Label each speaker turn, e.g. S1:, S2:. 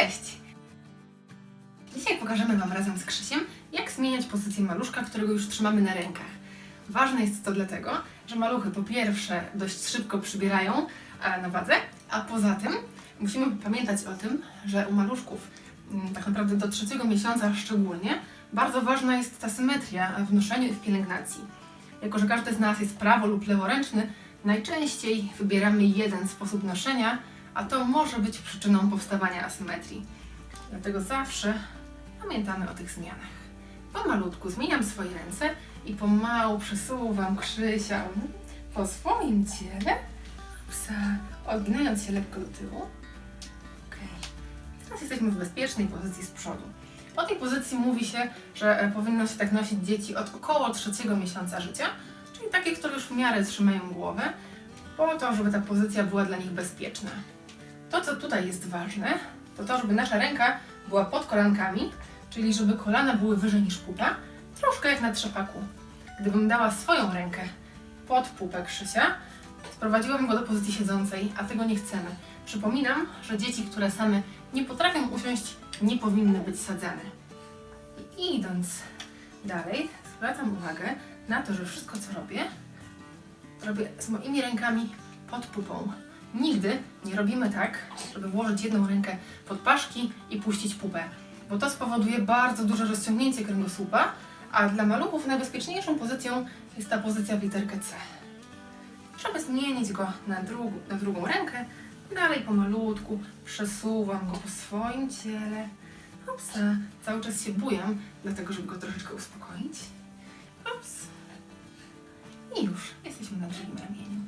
S1: Cześć! Dzisiaj pokażemy Wam razem z Krzysiem, jak zmieniać pozycję maluszka, którego już trzymamy na rękach. Ważne jest to dlatego, że maluchy po pierwsze dość szybko przybierają e, na wadze, a poza tym musimy pamiętać o tym, że u maluszków, mm, tak naprawdę do trzeciego miesiąca szczególnie, bardzo ważna jest ta symetria w noszeniu i w pielęgnacji. Jako, że każdy z nas jest prawo lub leworęczny, najczęściej wybieramy jeden sposób noszenia, a to może być przyczyną powstawania asymetrii. Dlatego zawsze pamiętamy o tych zmianach. Pomalutku zmieniam swoje ręce i pomału przesuwam Krzysia po swoim ciele, odginając się lekko do tyłu. Teraz jesteśmy w bezpiecznej pozycji z przodu. O tej pozycji mówi się, że e, powinno się tak nosić dzieci od około trzeciego miesiąca życia, czyli takie, które już w miarę trzymają głowę, po to, żeby ta pozycja była dla nich bezpieczna. To, co tutaj jest ważne, to to, żeby nasza ręka była pod kolankami, czyli żeby kolana były wyżej niż pupa, troszkę jak na trzepaku. Gdybym dała swoją rękę pod pupę Krzysia, sprowadziłabym go do pozycji siedzącej, a tego nie chcemy. Przypominam, że dzieci, które same nie potrafią usiąść, nie powinny być sadzane. I idąc dalej, zwracam uwagę na to, że wszystko, co robię, robię z moimi rękami pod pupą. Nigdy nie robimy tak, żeby włożyć jedną rękę pod paszki i puścić pupę, bo to spowoduje bardzo duże rozciągnięcie kręgosłupa, a dla maluchów najbezpieczniejszą pozycją jest ta pozycja w literkę C. Żeby zmienić go na, drugą na drugą rękę, dalej pomalutku przesuwam go po swoim ciele. Upsa, cały czas się bujam, dlatego żeby go troszeczkę uspokoić. Ups. I już, jesteśmy na drugim ramieniu.